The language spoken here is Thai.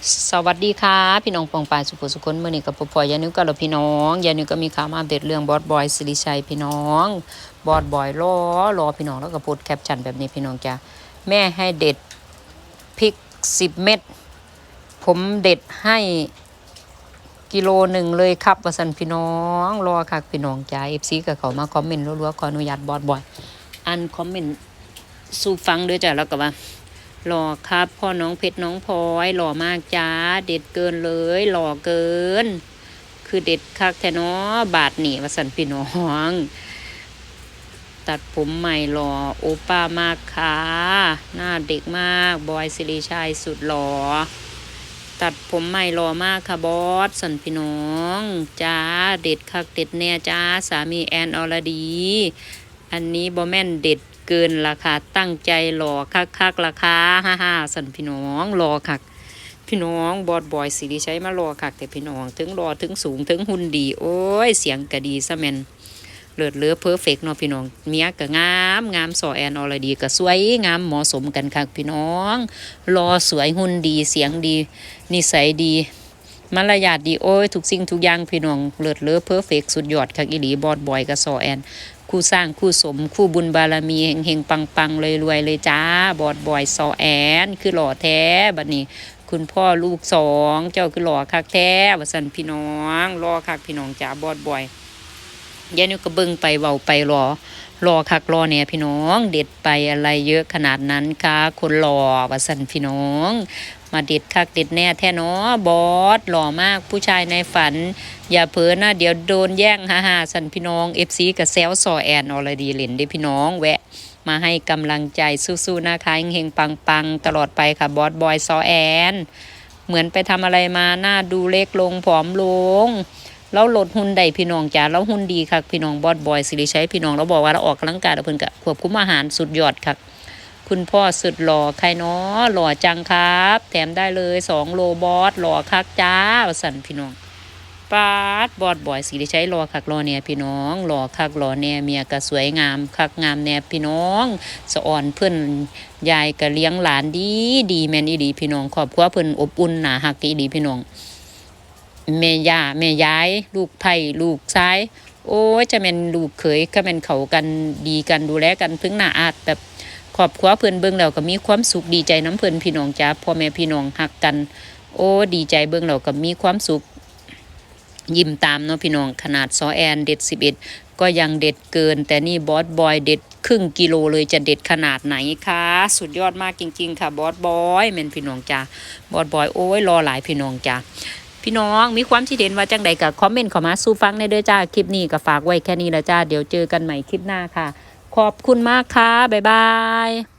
สวัสดีค่ะ พี่น้องปองปายสุขสุขคนเมื่อนี้กับปอพอยานึกก็เราพี่น้องยานึกก็มีข่าวมาอัปเดเรื่องบอสบอยสิริชัยพี่น้องบอสบอยรอรอพี่น้องแล้วก็พสต์แคปชั่นแบบนี้พี่น้องจ้ะแม่ให้เด็ดพริกสิบเม็ดผมเด็ดให้กิโลหนึ่งเลยครับวสันพี่น้องรอค่ะพี่น้องจ้าเอฟซีกับเขามาคอมเมนต์รัวๆขออนุญาตบอสบอย อันคอมเมนต์สู่ฟังด้วยจ้ะแล้วก็ว่า หล่อครับ พ่อน้องเพชรน้องพลอยหล่อมากจ้า เด็ดเกินเลย หล่อเกิน คือเด็ดคักแท้เนาะบาทหนีวสันพี่น้อง ตัดผมใหม่หล่อโอป้ามากค่ะหน้าเด็กมากบอยสิริชัยสุดหล่อตัดผมใหม่หล่อมากค่ะบอสสันพี่น้องจ้าเด็ดคักเด็ดแน่จ้าสามีแอนอรดี อันนี้บอแม่นเด็ด เกินราคาตั้งใจหล่อคักคักราคาฮ่าฮ่าสันพี่น้องรอคักพี่น้องบอดบอยสิริใช้มารอคักแต่พี่น้องถึงรอถึงสูงถึงหุ่นดี โอ้ย เสียงก็ดีซะแมนเลิศเลือเพอร์เฟกเนาะพี่น้อง เมียก็งามงามสอแอนอรดีก็สวยงามเหมาะสมกันคักพี่น้อง รอสวยหุ่นดีเสียงดี นิสัยดีมารยาทดีโอ้ยทุกสิ่งทุกอย่างพี่น้องเลิศเลือเพอร์เฟกสุดยอดคักอีหลีบอดบอยกับสอแอน คู่สร้างคู่สมคู่บุญบารมีเฮงเฮงปังปังเลยรวยเลยจ้า บอดบอยซอแอน คือหล่อแท้บัดนี้ คุณพ่อลูกสอง เจ้าคือหล่อคักแท้บัดสันพี่น้องรอคักพี่น้องจ้าบอดบอย ยายนิวก็เบิ่งไปเว้าไปรอ รอคักรอเนี่ยพี่น้อง เด็ดไปอะไรเยอะขนาดนั้นคะคนหล่อวสันพี่น้อง มาเด็ดคักเด็ดแน่แท้เนาะบอสหล่อมากผู้ชายในฝัน อย่าเผลอนะเดี๋ยวโดนแย่งฮ่าฮ่าสันพี่น้องเอฟซีกับแซวซอแอนอรดีเล่นเด้พี่น้องแวะมาให้กำลังใจสู้ๆนะคะเฮงๆปังๆ ตลอดไปค่ะบอสบอยซอแอน เหมือนไปทำอะไรมาหน้าดูเล็กลงผอมลง แล้วลดหุ่นได้พี่น้องจ้าแล้วหุ่นดีค่ะพี่น้องบอสบอยสิริชัยพี่น้องเราบอกว่าเราออกกำลังกายเราเพิ่นก็ควบคุมอาหารสุดยอดค่ะคุณพ่อสุดหล่อใครเนาะหล่อจังครับ แถมได้เลยสองโลบอสหล่อคักจ้าสั่นพี่น้องปาดบอดบอยสิได้ใช้หล่อคักหล่อเนี่ยพี่น้องหล่อคักหล่อแน่เมียก็สวยงามคักงามแน่พี่น้องสะอ่อนเพื่อนยายก็เลี้ยงหลานดีดีแมนอีดีพี่น้องครอบครัวเพิ่อนอบอุ่นหนาฮักอีดีพี่น้อง แม่ย่าแม่ยาย ลูกไผ่ลูกซ้าย โอ้ยจะเป็นลูกเขยก็เป็นเขากันดีกันดูแลกันพึ่งหน้าอาจแบบครอบครัวเพื่อนเบิ่งแล้วก็มีความสุขดีใจน้ำเพื่อนพี่น้องจ้าพ่อแม่พี่น้องหักกัน โอ้ดีใจเบิ่งแล้วก็มีความสุข ยิ้มตามเนาะพี่น้องขนาดซอแอนเด็ดสิบเอ็ดก็ยังเด็ดเกิน แต่นี่บอสบอยเด็ดครึ่งกิโลเลยจะเด็ดขนาดไหนคะสุดยอดมากจริง ๆ ค่ะบอสบอยแม่นพี่น้องจ้าบอสบอยโอ้ยรอหลายพี่น้องจ้า พี่น้องมีความคิดเห็นว่าจังใดกับคอมเมนต์เข้ามาสู้ฟังในเด้อจ้าคลิปนี้ก็ฝากไว้แค่นี้ละจ้าเดี๋ยวเจอกันใหม่คลิปหน้าค่ะ ขอบคุณมากค่ะบ๊ายบาย